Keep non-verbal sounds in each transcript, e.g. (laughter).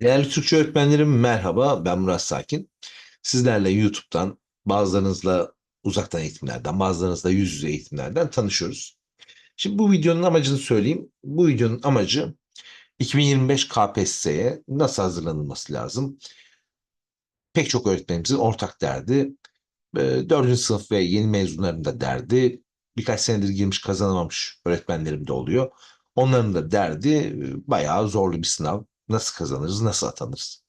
Değerli Türkçe öğretmenlerim merhaba, ben Murat Sakin. Sizlerle YouTube'dan, bazılarınızla uzaktan eğitimlerden, bazılarınızla yüz yüze eğitimlerden tanışıyoruz. Şimdi bu videonun amacını söyleyeyim. Bu videonun amacı 2025 KPSS'ye nasıl hazırlanılması lazım? Pek çok öğretmenimizin ortak derdi. 4. sınıf ve yeni mezunların da derdi. Birkaç senedir girmiş kazanamamış öğretmenlerim de oluyor. Onların da derdi e, bayağı zorlu bir sınav. Nasıl kazanırız, nasıl atanırız?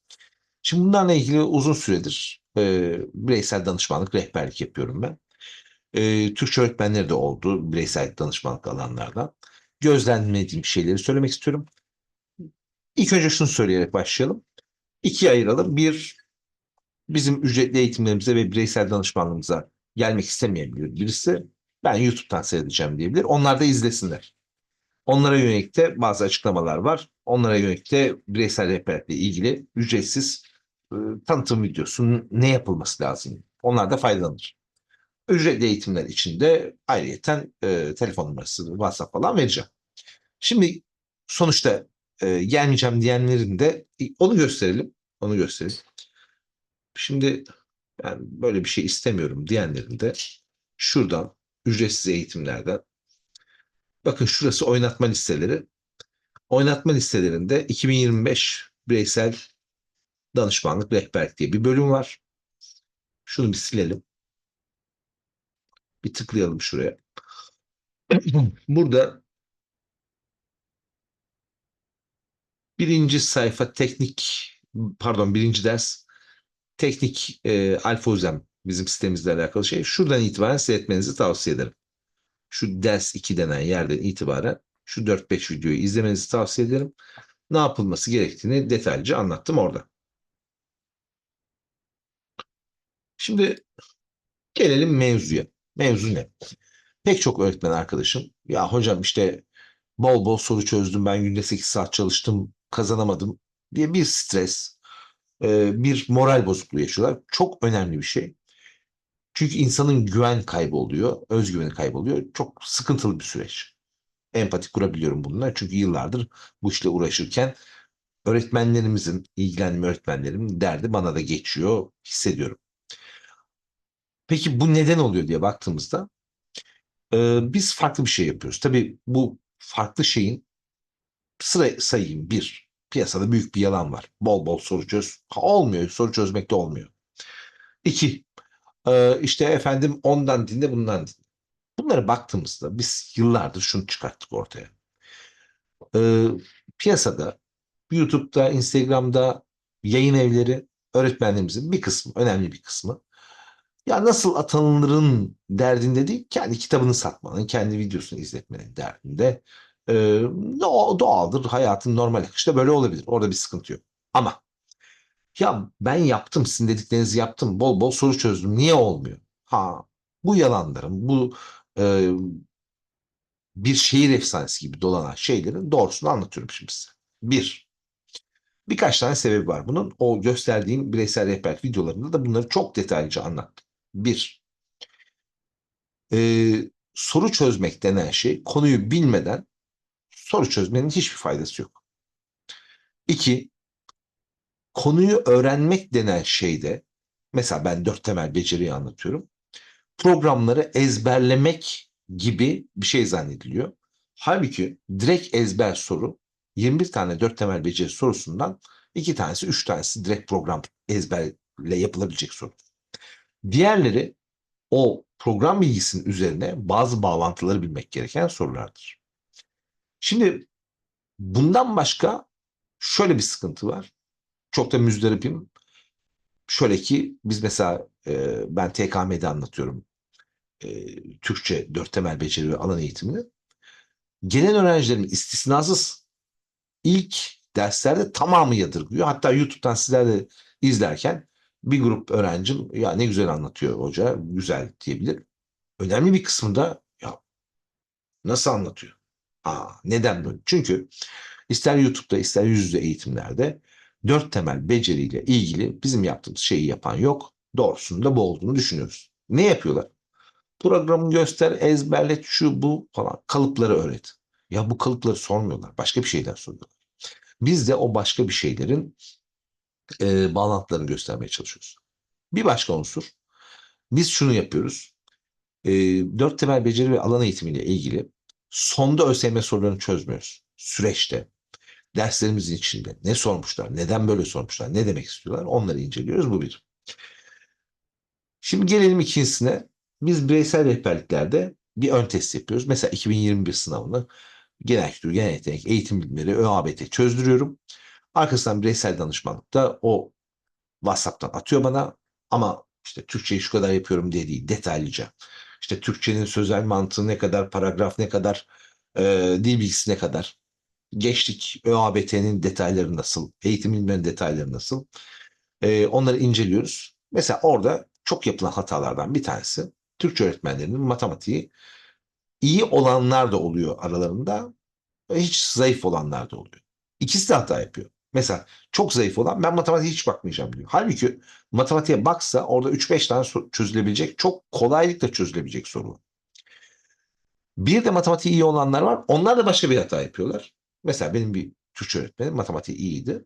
Şimdi bunlarla ilgili uzun süredir e, bireysel danışmanlık, rehberlik yapıyorum ben. E, Türkçe öğretmenleri de oldu bireysel danışmanlık alanlardan. Gözlemlediğim şeyleri söylemek istiyorum. İlk önce şunu söyleyerek başlayalım. İkiye ayıralım. Bir, bizim ücretli eğitimlerimize ve bireysel danışmanlığımıza gelmek istemeyebilir birisi. Ben YouTube'dan seyredeceğim diyebilir. Onlar da izlesinler. Onlara yönelik de bazı açıklamalar var. Onlara yönelik de bireysel rehberlikle ilgili ücretsiz e, tanıtım videosu ne yapılması lazım. Onlar da faydalanır. Ücretli eğitimler için de ayrıyeten e, telefon numarası, WhatsApp falan vereceğim. Şimdi sonuçta e, gelmeyeceğim diyenlerin de onu gösterelim. Onu gösterelim. Şimdi ben böyle bir şey istemiyorum diyenlerin de şuradan ücretsiz eğitimlerden bakın şurası oynatma listeleri. Oynatma listelerinde 2025 bireysel danışmanlık rehberlik diye bir bölüm var. Şunu bir silelim. Bir tıklayalım şuraya. (clears throat) Burada birinci sayfa teknik pardon birinci ders teknik e, alfozem bizim sitemizle alakalı şey. Şuradan itibaren seyretmenizi tavsiye ederim. Şu ders 2 denen yerden itibaren şu 4-5 videoyu izlemenizi tavsiye ederim. Ne yapılması gerektiğini detaylıca anlattım orada. Şimdi gelelim mevzuya. Mevzu ne? Pek çok öğretmen arkadaşım ya hocam işte bol bol soru çözdüm ben günde 8 saat çalıştım kazanamadım diye bir stres, e, bir moral bozukluğu yaşıyorlar. Çok önemli bir şey. Çünkü insanın güven kayboluyor, özgüveni kayboluyor. Çok sıkıntılı bir süreç. Empati kurabiliyorum bununla. Çünkü yıllardır bu işle uğraşırken öğretmenlerimizin, ilgilenme öğretmenlerim derdi bana da geçiyor, hissediyorum. Peki bu neden oluyor diye baktığımızda e, biz farklı bir şey yapıyoruz. Tabii bu farklı şeyin sıra sayayım bir. Piyasada büyük bir yalan var. Bol bol soru çöz. Ha, olmuyor. Soru çözmekte olmuyor. İki. E, işte efendim ondan dinle bundan dinle. Bunlara baktığımızda biz yıllardır şunu çıkarttık ortaya. E, piyasada YouTube'da, Instagram'da yayın evleri öğretmenlerimizin bir kısmı, önemli bir kısmı ya nasıl atanılırın derdinde değil, kendi kitabını satmanın, kendi videosunu izletmenin derdinde. Ee, doğaldır, hayatın normal akışta böyle olabilir. Orada bir sıkıntı yok. Ama ya ben yaptım, sizin dediklerinizi yaptım, bol bol soru çözdüm. Niye olmuyor? Ha, bu yalanların, bu e, bir şehir efsanesi gibi dolanan şeylerin doğrusunu anlatıyorum şimdi size. Bir, birkaç tane sebebi var bunun. O gösterdiğim bireysel rehber videolarında da bunları çok detaylıca anlattım. Bir, e, soru çözmek denen şey konuyu bilmeden soru çözmenin hiçbir faydası yok. İki, konuyu öğrenmek denen şeyde mesela ben dört temel beceriyi anlatıyorum. Programları ezberlemek gibi bir şey zannediliyor. Halbuki direkt ezber soru 21 tane dört temel beceri sorusundan iki tanesi, üç tanesi direkt program ezberle yapılabilecek soru. Diğerleri o program bilgisinin üzerine bazı bağlantıları bilmek gereken sorulardır. Şimdi bundan başka şöyle bir sıkıntı var. Çok da müzdaripim. Şöyle ki biz mesela e, ben TKM'de anlatıyorum e, Türkçe dört temel beceri ve alan eğitimini. Gelen öğrencilerimin istisnasız ilk derslerde tamamı yadırgıyor. Hatta YouTube'dan sizler de izlerken bir grup öğrencim ya ne güzel anlatıyor hoca, güzel diyebilir. Önemli bir kısmında ya nasıl anlatıyor? Aa, neden böyle? Çünkü ister YouTube'da ister yüz yüze eğitimlerde dört temel beceriyle ilgili bizim yaptığımız şeyi yapan yok. Doğrusunda bu olduğunu düşünüyoruz. Ne yapıyorlar? Programı göster, ezberlet, şu bu falan. Kalıpları öğret. Ya bu kalıpları sormuyorlar. Başka bir şeyler soruyorlar. Biz de o başka bir şeylerin e, bağlantılarını göstermeye çalışıyoruz. Bir başka unsur. Biz şunu yapıyoruz. E, dört temel beceri ve alan eğitimiyle ilgili sonda ÖSYM sorularını çözmüyoruz. Süreçte, derslerimizin içinde ne sormuşlar, neden böyle sormuşlar, ne demek istiyorlar onları inceliyoruz. Bu bir. Şimdi gelelim ikincisine. Biz bireysel rehberliklerde bir ön test yapıyoruz. Mesela 2021 sınavını genel kültür, genel yetenek, eğitim bilimleri, ÖABT çözdürüyorum. Arkasından bireysel danışmanlıkta o WhatsApp'tan atıyor bana ama işte Türkçeyi şu kadar yapıyorum diye değil, detaylıca. İşte Türkçenin sözel mantığı ne kadar, paragraf ne kadar, e, dil bilgisi ne kadar. Geçtik ÖABT'nin detayları nasıl, eğitim bilimlerinin detayları nasıl. E, onları inceliyoruz. Mesela orada çok yapılan hatalardan bir tanesi Türkçe öğretmenlerinin matematiği iyi olanlar da oluyor aralarında. Hiç zayıf olanlar da oluyor. İkisi de hata yapıyor. Mesela çok zayıf olan ben matematiğe hiç bakmayacağım diyor. Halbuki matematiğe baksa orada 3-5 tane çözülebilecek, çok kolaylıkla çözülebilecek soru. Bir de matematiği iyi olanlar var. Onlar da başka bir hata yapıyorlar. Mesela benim bir Türkçe öğretmenim matematiği iyiydi.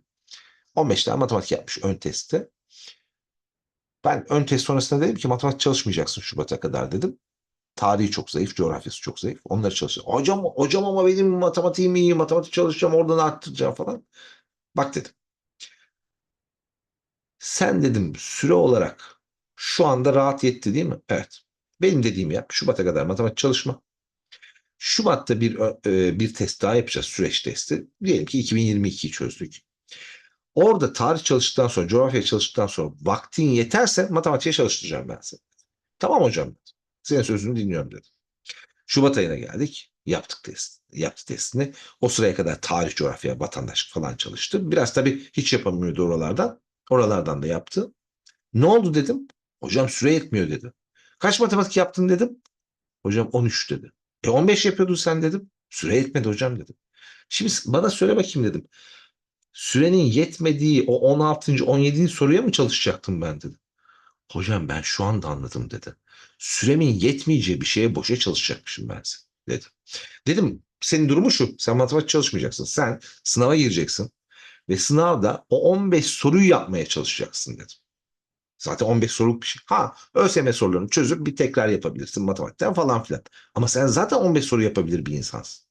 15 tane matematik yapmış ön testte. Ben ön test sonrasında dedim ki matematik çalışmayacaksın Şubat'a kadar dedim. Tarihi çok zayıf, coğrafyası çok zayıf. Onları çalışıyor. Hocam, hocam ama benim matematiğim iyi, matematik çalışacağım, oradan arttıracağım falan. Bak dedim. Sen dedim süre olarak şu anda rahat yetti değil mi? Evet. Benim dediğimi yap. Şubat'a kadar matematik çalışma. Şubat'ta bir e, bir test daha yapacağız süreç testi. Diyelim ki 2022'yi çözdük. Orada tarih çalıştıktan sonra, coğrafya çalıştıktan sonra vaktin yeterse matematiğe çalıştıracağım ben seni. Tamam hocam. Senin sözünü dinliyorum dedi. Şubat ayına geldik. Yaptık test. Yaptı testini. O sıraya kadar tarih, coğrafya, vatandaşlık falan çalıştı. Biraz tabii hiç yapamıyordu oralardan. Oralardan da yaptı. Ne oldu dedim. Hocam süre yetmiyor dedi. Kaç matematik yaptın dedim. Hocam 13 dedi. E 15 yapıyordun sen dedim. Süre yetmedi hocam dedim. Şimdi bana söyle bakayım dedim. Sürenin yetmediği o 16. 17. soruya mı çalışacaktım ben dedim. Hocam ben şu anda anladım dedi. Süremin yetmeyeceği bir şeye boşa çalışacakmışım ben dedi. Dedim senin durumu şu. Sen matematik çalışmayacaksın. Sen sınava gireceksin. Ve sınavda o 15 soruyu yapmaya çalışacaksın dedim. Zaten 15 soruluk bir şey. Ha ÖSYM sorularını çözüp bir tekrar yapabilirsin matematikten falan filan. Ama sen zaten 15 soru yapabilir bir insansın.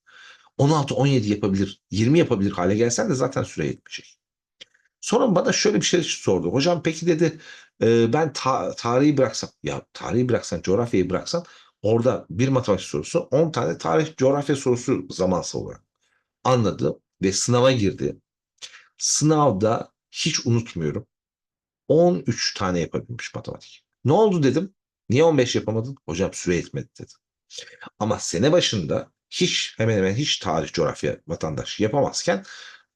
16-17 yapabilir, 20 yapabilir hale gelsen de zaten süre yetmeyecek. Sonra bana şöyle bir şey sordu. Hocam peki dedi e, ben ta- tarihi bıraksam, ya tarihi bıraksan, coğrafyayı bıraksan orada bir matematik sorusu 10 tane tarih coğrafya sorusu zamansal olarak anladı ve sınava girdi. Sınavda hiç unutmuyorum 13 tane yapabilmiş matematik. Ne oldu dedim. Niye 15 yapamadın? Hocam süre yetmedi dedi. Ama sene başında hiç hemen hemen hiç tarih coğrafya vatandaş yapamazken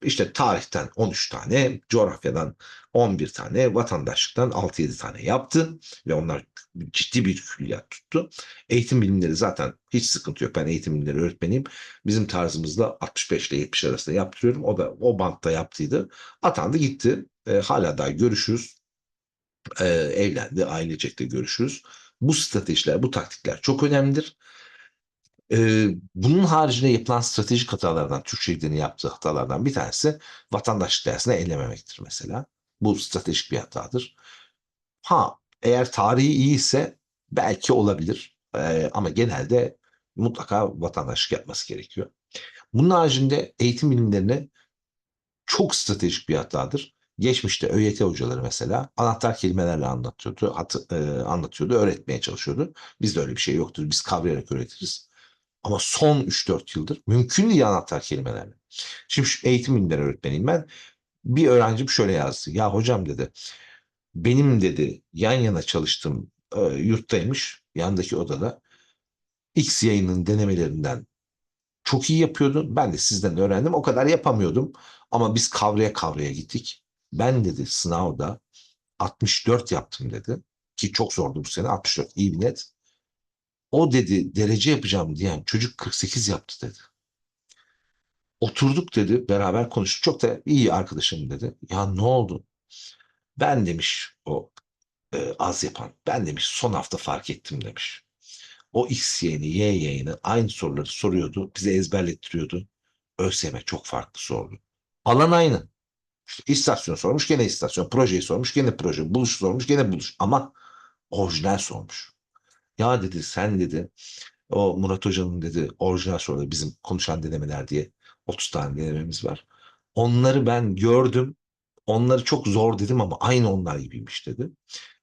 işte tarihten 13 tane, coğrafyadan 11 tane, vatandaşlıktan 6-7 tane yaptı ve onlar ciddi bir külliyat tuttu. Eğitim bilimleri zaten hiç sıkıntı yok. Ben eğitim bilimleri öğretmeniyim. Bizim tarzımızda 65 ile 70 arasında yaptırıyorum. O da o bantta yaptıydı. Atandı gitti. E, hala daha görüşürüz. E, evlendi. Ailecek de görüşürüz. Bu stratejiler, bu taktikler çok önemlidir. Bunun haricinde yapılan stratejik hatalardan, Türkçe Ligi'nin yaptığı hatalardan bir tanesi vatandaşlık dersine ellememektir mesela. Bu stratejik bir hatadır. Ha eğer tarihi iyi ise belki olabilir ee, ama genelde mutlaka vatandaşlık yapması gerekiyor. Bunun haricinde eğitim bilimlerine çok stratejik bir hatadır. Geçmişte ÖYT hocaları mesela anahtar kelimelerle anlatıyordu, hat, e, anlatıyordu, öğretmeye çalışıyordu. Bizde öyle bir şey yoktur. Biz kavrayarak öğretiriz. Ama son 3-4 yıldır mümkün değil anahtar kelimelerle. Şimdi eğitim bilimleri öğretmeniyim ben. Bir öğrencim şöyle yazdı. Ya hocam dedi benim dedi yan yana çalıştığım e, yurttaymış yandaki odada X yayının denemelerinden çok iyi yapıyordu. Ben de sizden öğrendim. O kadar yapamıyordum. Ama biz kavraya kavraya gittik. Ben dedi sınavda 64 yaptım dedi. Ki çok zordu bu sene. 64 iyi bir net. O dedi derece yapacağım diyen çocuk 48 yaptı dedi. Oturduk dedi beraber konuştuk. Çok da iyi arkadaşım dedi. Ya ne oldu? Ben demiş o e, az yapan. Ben demiş son hafta fark ettim demiş. O X yayını, Y yayını aynı soruları soruyordu. Bize ezberlettiriyordu. ÖSYM çok farklı sordu. Alan aynı. İşte istasyon sormuş gene istasyon. Projeyi sormuş gene proje. Buluş sormuş gene buluş. Ama orijinal sormuş. Ya dedi sen dedi o Murat Hoca'nın dedi orijinal soruları bizim konuşan denemeler diye 30 tane denememiz var. Onları ben gördüm. Onları çok zor dedim ama aynı onlar gibiymiş dedi.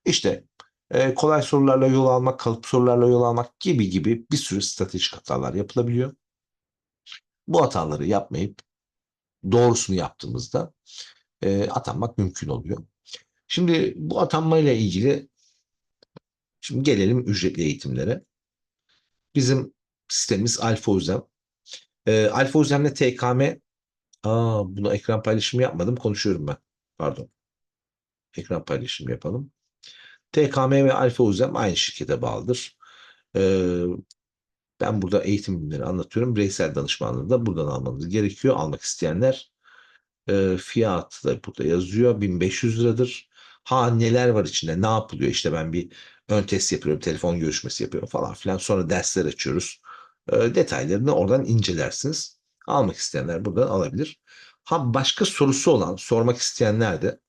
İşte e, kolay sorularla yol almak, kalıp sorularla yol almak gibi gibi bir sürü stratejik hatalar yapılabiliyor. Bu hataları yapmayıp doğrusunu yaptığımızda e, atanmak mümkün oluyor. Şimdi bu atanmayla ilgili şimdi gelelim ücretli eğitimlere. Bizim sistemimiz Alfa Uzem. E, Alfa Uzem'le TKM Aa, bunu ekran paylaşımı yapmadım. Konuşuyorum ben. Pardon. Ekran paylaşımı yapalım. TKM ve Alfa Uzem aynı şirkete bağlıdır. Ee, ben burada eğitim bilimleri anlatıyorum. Bireysel danışmanlığı da buradan almanız gerekiyor. Almak isteyenler e, fiyatı da burada yazıyor. 1500 liradır. Ha neler var içinde? Ne yapılıyor? İşte ben bir ön test yapıyorum. Telefon görüşmesi yapıyorum falan filan. Sonra dersler açıyoruz. E, detaylarını oradan incelersiniz. Almak isteyenler buradan alabilir. Ha başka sorusu olan, sormak isteyenler de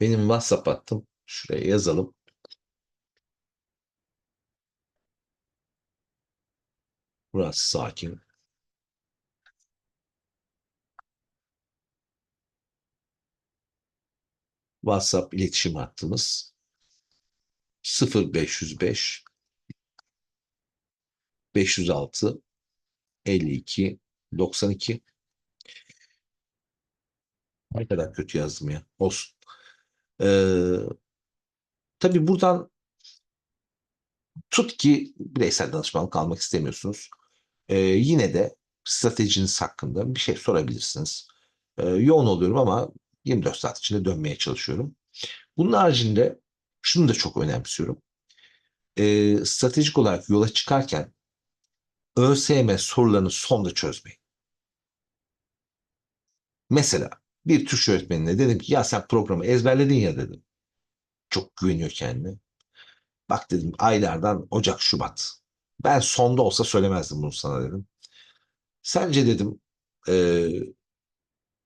benim WhatsApp hattım şuraya yazalım. Burası sakin. WhatsApp iletişim hattımız 0505 506 52 92 ne kadar kötü yazdım ya. Olsun. Ee, tabii buradan tut ki bireysel danışmanlık almak istemiyorsunuz. Ee, yine de stratejiniz hakkında bir şey sorabilirsiniz. Ee, yoğun oluyorum ama 24 saat içinde dönmeye çalışıyorum. Bunun haricinde şunu da çok önemsiyorum. Ee, stratejik olarak yola çıkarken ÖSYM sorularını sonda çözmeyin. Mesela bir Türkçe öğretmenine dedim ki ya sen programı ezberledin ya dedim. Çok güveniyor kendine. Bak dedim aylardan Ocak, Şubat. Ben sonda olsa söylemezdim bunu sana dedim. Sence dedim e,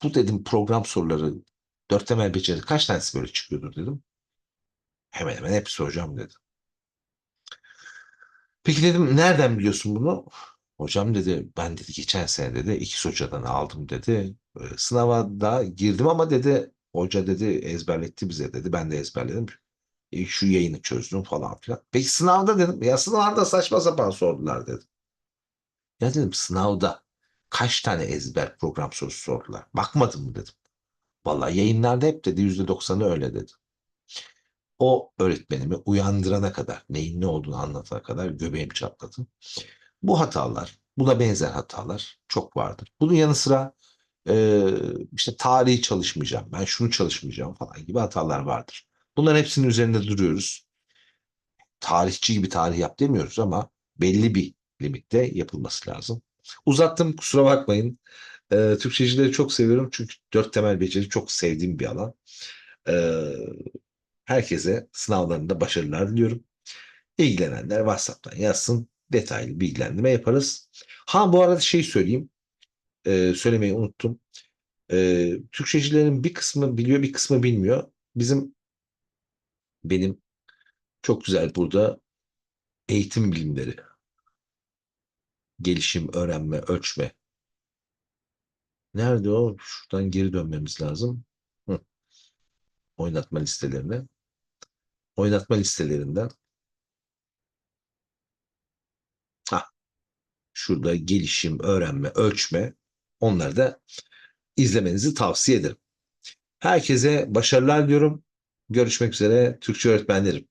bu dedim program soruları dört temel beceri kaç tanesi böyle çıkıyordur dedim. Hemen hemen hepsi hocam dedi. Peki dedim nereden biliyorsun bunu? Hocam dedi ben dedi geçen sene dedi iki hocadan aldım dedi. Sınava da girdim ama dedi hoca dedi ezberletti bize dedi. Ben de ezberledim. E, şu yayını çözdüm falan filan. Peki sınavda dedim. Ya sınavda saçma sapan sordular dedim. Ya dedim sınavda kaç tane ezber program sorusu sordular. Bakmadım mı dedim. Vallahi yayınlarda hep dedi yüzde doksanı öyle dedi. O öğretmenimi uyandırana kadar, neyin ne olduğunu anlatana kadar göbeğim çatladı. Bu hatalar, buna benzer hatalar çok vardır. Bunun yanı sıra e, işte tarihi çalışmayacağım, ben şunu çalışmayacağım falan gibi hatalar vardır. Bunların hepsinin üzerinde duruyoruz. Tarihçi gibi tarih yap demiyoruz ama belli bir limitte yapılması lazım. Uzattım kusura bakmayın. E, Türkçecileri çok seviyorum çünkü dört temel beceri çok sevdiğim bir alan. E, herkese sınavlarında başarılar diliyorum. İlgilenenler WhatsApp'tan yazsın. Detaylı bilgilendirme yaparız. Ha bu arada şey söyleyeyim. E, söylemeyi unuttum. E, Türkçecilerin bir kısmı biliyor bir kısmı bilmiyor. Bizim benim çok güzel burada eğitim bilimleri, gelişim, öğrenme, ölçme. Nerede o? Şuradan geri dönmemiz lazım. Hı. Oynatma listelerine. Oynatma listelerinden. Ha. Şurada gelişim, öğrenme, ölçme. Onları da izlemenizi tavsiye ederim. Herkese başarılar diyorum. Görüşmek üzere Türkçe öğretmenlerim.